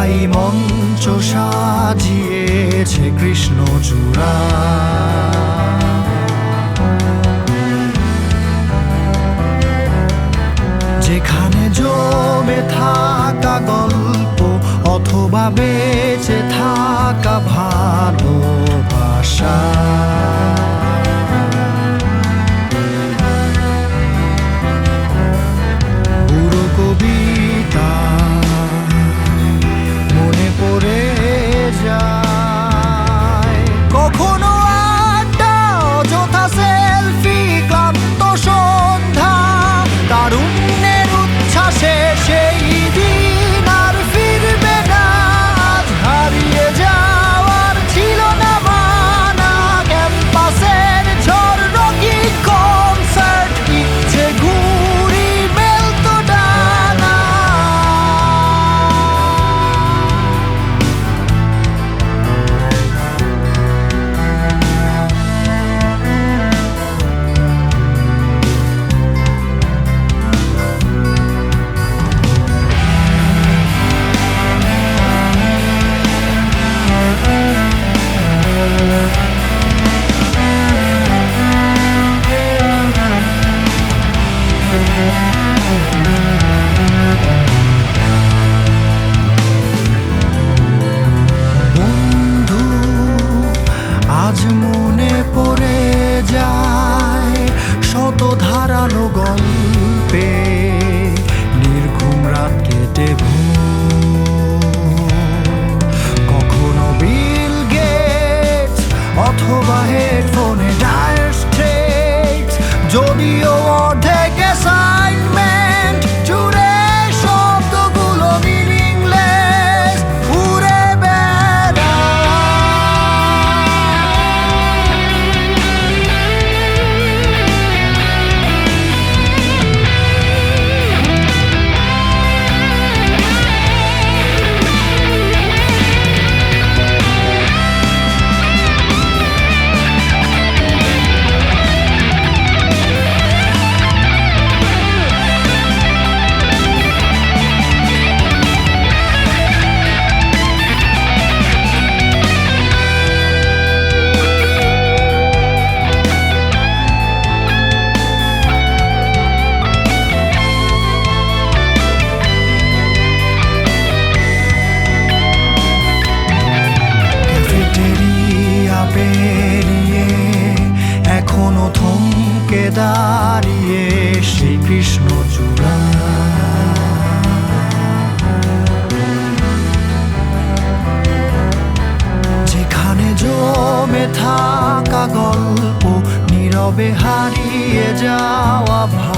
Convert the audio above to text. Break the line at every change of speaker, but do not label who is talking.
তাই মঞ্চ সাজিয়েছে কৃষ্ণচূড়া যেখানে জমে থাকা গল্প অথবা বেঁচে থাকা ভালোবাসা। মনে পড়ে গল্প নীরবে হারিয়ে যাওয়া ভাব।